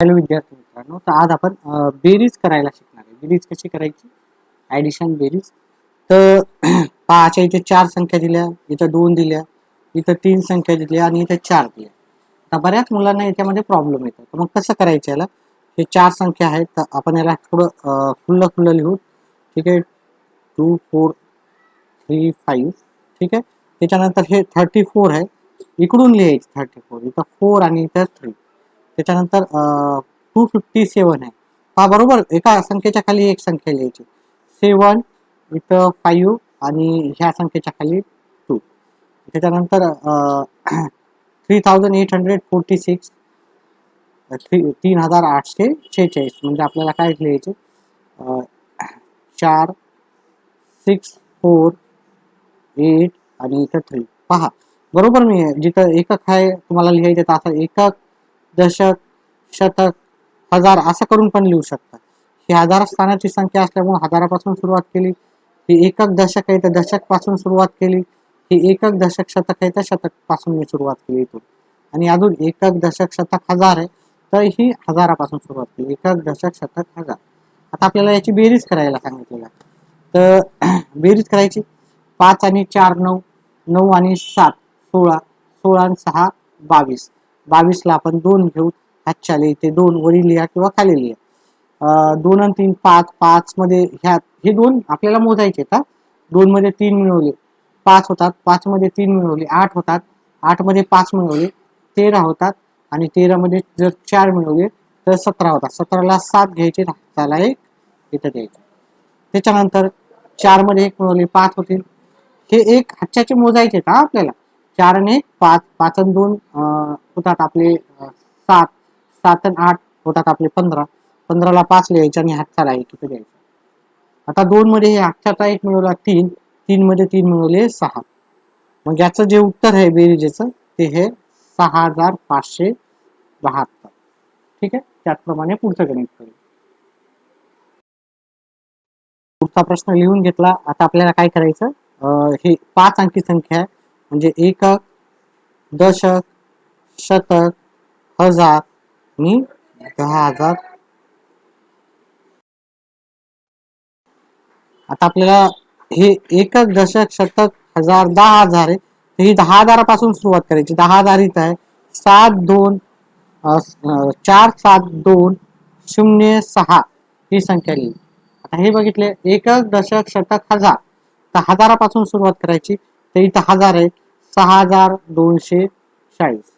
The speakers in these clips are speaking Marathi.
हॅलो विद्यार्थी मित्रांनो तर आज आपण बेरीज करायला शिकणार आहे. बेरीज कशी करायची? ॲडिशन बेरीज. तर पाहाच्या इथे चार संख्या दिल्या इथं दोन दिल्या इथं तीन संख्या दिल्या आणि इथं चार दिल्या. आता बऱ्याच मुलांना याच्यामध्ये प्रॉब्लेम येतो तर मग कसं करायचं याला? हे चार संख्या आहेत तर आपण याला थोडं खुल्लं खुल्लं लिहू. ठीक आहे? टू फोर थ्री फाईव्ह ठीक आहे? त्याच्यानंतर हे थर्टी फोर आहे. इकडून लिहायचं थर्टी फोर इथं फोर आणि इथं थ्री त्याच्यानंतर टू फिफ्टी सेवन आहे. हा बरोबर एका संख्येच्या खाली एक संख्या लिहायची. सेवन इथं फाईव्ह आणि ह्या संख्येच्या खाली टू त्याच्यानंतर three thousand eight hundred forty six three तीन हजार आठशे शेहेचाळीस म्हणजे आपल्याला काय लिहायचे? चार सिक्स फोर एट आणि इथं थ्री पहा बरोबर मी जिथं एकक आहे तुम्हाला लिहायचं तर असं एकक दशक शतक हजार असं करून पण लिहू शकता ही हजार स्थानाची संख्या असल्यामुळे हजारापासून सुरुवात केली. ही एकक दशक आहे तर दशकपासून सुरुवात केली. ही एकक दशक शतक आहे तर शतकपासून मी सुरुवात केली इथून. आणि अजून एकक दशक शतक हजार आहे तर ही हजारापासून सुरुवात केली. एकक दशक शतक हजार. आता आपल्याला याची बेरीज करायला सांगितलेलं तर बेरीज करायची. पाच आणि चार नऊ नऊ आणि सात सोळा सोळा आणि सहा बावीस. बावीसला आपण दोन घेऊ. हातच्याले इथे दोन वरी लिहा किंवा खाली लिहा दोन आणि तीन पाच पाच मध्ये ह्या हे दोन आपल्याला मोजायचे का दोन मध्ये तीन मिळवले पाच होतात. पाच मध्ये तीन मिळवले आठ होतात. आठमध्ये पाच मिळवले तेरा होतात. आणि तेरा मध्ये जर चार मिळवले तर सतरा होतात. सतराला सात घ्यायचे त्याला एक इथं द्यायचे. त्याच्यानंतर चारमध्ये एक मिळवले पाच होतील. हे एक हातच्याचे मोजायचे का आपल्याला. चार आणि पाच पाच आणि दोन होतात आपले सात सात आणि आठ होतात आपले पंधरा. पंधराला पाच लिहायचे आणि हातचाला एक इथे द्यायचा आता दोन मध्ये हे हातच्याचा एक मिळवला तीन तीन मध्ये तीन मिळवले सहा. मग याचं जे उत्तर आहे बेरीजेचं ते हे सहा हजार पाचशे बहात्तर. ठीक आहे? त्याचप्रमाणे पुढचं गणित करू पुढचा प्रश्न लिहून घेतला. आता आपल्याला काय करायचं? हे पाच अंकी संख्या आहे. म्हणजे एकक दशक शतक हजार आणि दहा हजार. आता आपल्याला हे एकक दशक शतक हजार दहा हजार आहे. ही दहा हजारापासून सुरुवात करायची. दहा हजार इथं आहे. सात दोन चार सात दोन शून्य सहा ही संख्या लिहिली. आता हे बघितले. एकक दशक शतक हजार. तर हजारापासून सुरुवात करायची. तर इथं हजार आहे. सहा हजार दोनशे चाळीस.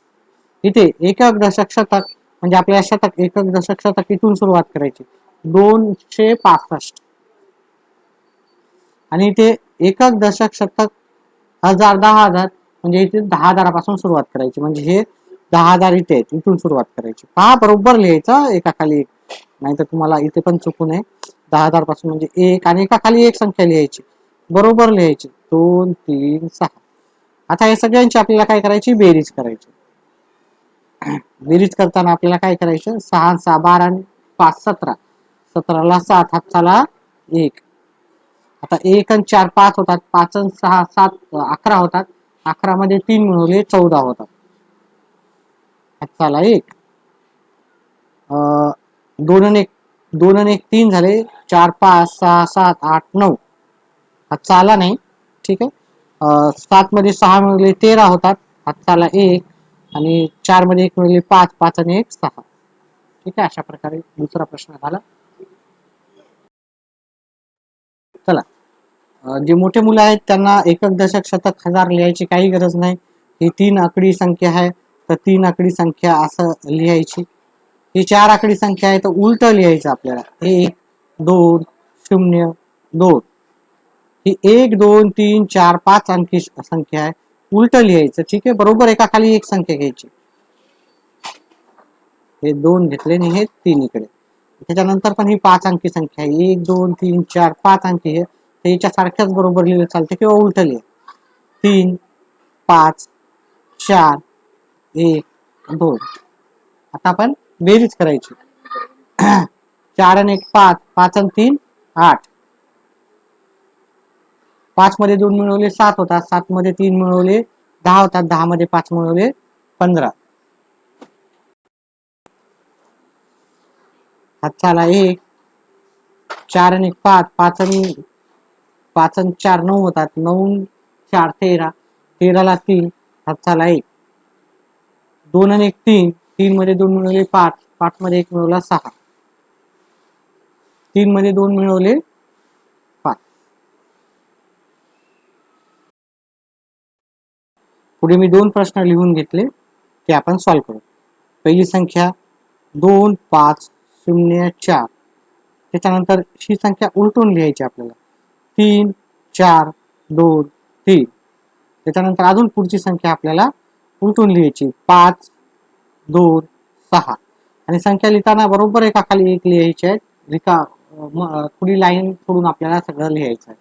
इथे एकक दशक शतक म्हणजे आपल्या शतक एकक दशक शतक इथून सुरुवात करायची. दोनशे पासष्ट. आणि इथे एकक दशक शतक हजार दहा हजार म्हणजे इथे दहा हजारापासून सुरुवात करायची. म्हणजे हे दहा हजार इथे आहेत इथून सुरुवात करायची. पहा बरोबर लिहायचं एका खाली एक. नाहीतर तुम्हाला इथे पण चुकून आहे दहा हजारपासून म्हणजे एक आणि एका खाली एक संख्या लिहायची. बरोबर लिहायची. दोन तीन सहा. आता या सगळ्यांची आपल्याला काय करायची? बेरीज करायची. बेरीज करताना आपल्याला काय करायचं? सहा सहा बारा आणि पाच सतरा. सतराला सात हाताला एक. आता एक आणि चार पाच होतात. पाच आणि सहा सात अकरा होतात. अकरा मध्ये तीन मिळवले चौदा होतात. हाताला एक. अं, दोन आणि एक दोन आणि एक तीन झाले. चार पाच सहा सात आठ नऊ. हातचा आला नाही. ठीक आहे. सात मध्ये सहा मिळवले तेरा होतात. हातचाला एक आणि चारमध्ये एक मिळवले पाच पाच आणि एक सहा. ठीक आहे अशा प्रकारे दुसरा प्रश्न झाला. चला. जे मोठे मुलं आहेत त्यांना एकक दशक शतक हजार लिहायची काही गरज नाही. ही तीन आकडी संख्या आहे. तर तीन आकडी संख्या असं लिहायची. ही चार आकडी संख्या आहे तर उलट लिहायचं आपल्याला. एक दोन शून्य दोन. ही एक दोन तीन चार पाच अंकी संख्या आहे. उलट लिहायचं ठीक आहे? बरोबर एका खाली एक संख्या घ्यायची. हे दोन घेतले आणि हे तीन इकडे. त्याच्यानंतर पण ही पाच अंकी संख्या आहे. एक दोन तीन चार पाच अंकी हे तर याच्या सारख्याच बरोबर लिहिलं चालते किंवा उलट लिहा. तीन पाच चार एक दोन. आता आपण बेरीज करायची. चार आणि एक पाच पाच आणि तीन आठ. पाच मध्ये दोन मिळवले सात होतात. सात मध्ये तीन मिळवले दहा होतात. दहा मध्ये पाच मिळवले पंधरा. हातचा एक चार आणि एक पाच पाच आणि पाच आणि चार नऊ होतात. नऊ चार तेरा. तेराला तीन हातचा एक. दोन आणि एक तीन. तीन मध्ये दोन मिळवले पाच. पाच मध्ये एक मिळवला सहा. तीन मध्ये दोन मिळवले पुढे मी दोन प्रश्न लिहून घेतले ते आपण सॉल्व्ह करू. पहिली संख्या दोन पाच शून्य चार. त्याच्यानंतर ही संख्या उलटून लिहायची आपल्याला. तीन चार दोन तीन. त्याच्यानंतर अजून पुढची संख्या आपल्याला उलटून लिहायची. पाच दोन सहा. आणि संख्या लिहिताना बरोबर एका खाली एक लिहायची आहे. रिका अं, थोडी लाईन सोडून आपल्याला सगळं लिहायचं आहे.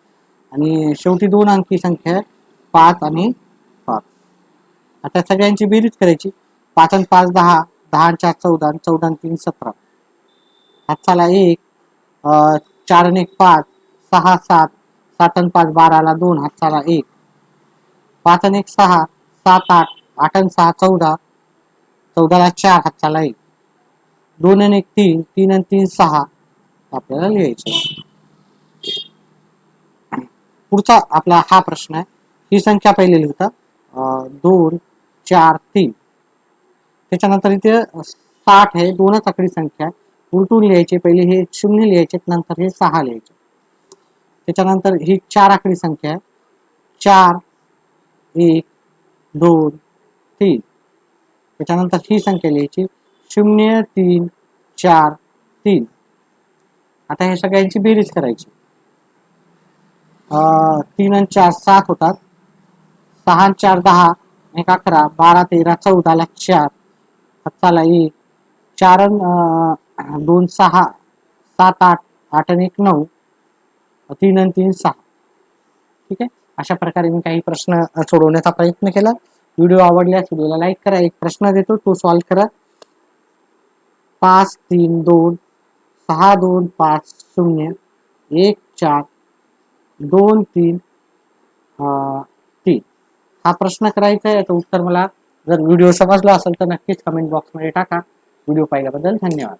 आणि शेवटी दोन अंकी संख्या आहे. पाच आणि आता सगळ्यांची बेरीज करायची. पाच आणि पाच दहा दहा आणि चार चौदा आणि चौदा आणि तीन सतरा. हातचाला एक चार आणि एक पाच सहा सात सात आणि पाच बाराला दोन हातचाला एक. पाच आणि एक सहा सात आठ आठ आणि सहा चौदा चौदाला चार हातचाला एक. दोन आणि एक तीन तीन आणि तीन सहा. आपल्याला लिहायचं पुढचा आपला हा प्रश्न आहे. ही संख्या पहिले लिहिता. दोन चार तीन. त्याच्यानंतर इथे साठ आहे दोनच आकडी संख्या आहे. उलटून लिहायचे पहिले हे शून्य लिहायचे नंतर हे सहा लिहायचे. त्याच्यानंतर ही चार आकडी संख्या आहे. चार एक दोन तीन. त्याच्यानंतर ही संख्या लिहायची. शून्य तीन चार तीन. आता हे सगळ्यांची बेरीज करायची. तीन आणि चार सात होतात. सहा चार दहा एक अकरा बारा तेरा चौदाला चार हाताला एक चार दोन सहा सात आठ आठ आणि एक नऊ. तीन आणि तीन सहा. ठीक आहे? अशा प्रकारे मी काही प्रश्न सोडवण्याचा प्रयत्न केला. व्हिडिओ आवडल्यास व्हिडिओला लाईक करा. एक प्रश्न देतो तो सॉल्व्ह करा. पाच तीन दोन सहा दोन पाच शून्य एक चार दोन तीन तीन हा प्रश्न करायचा आहे याचं उत्तर मला जर व्हिडिओ समजला असेल तर नक्कीच कमेंट बॉक्समध्ये टाका. व्हिडिओ पाहिल्याबद्दल धन्यवाद.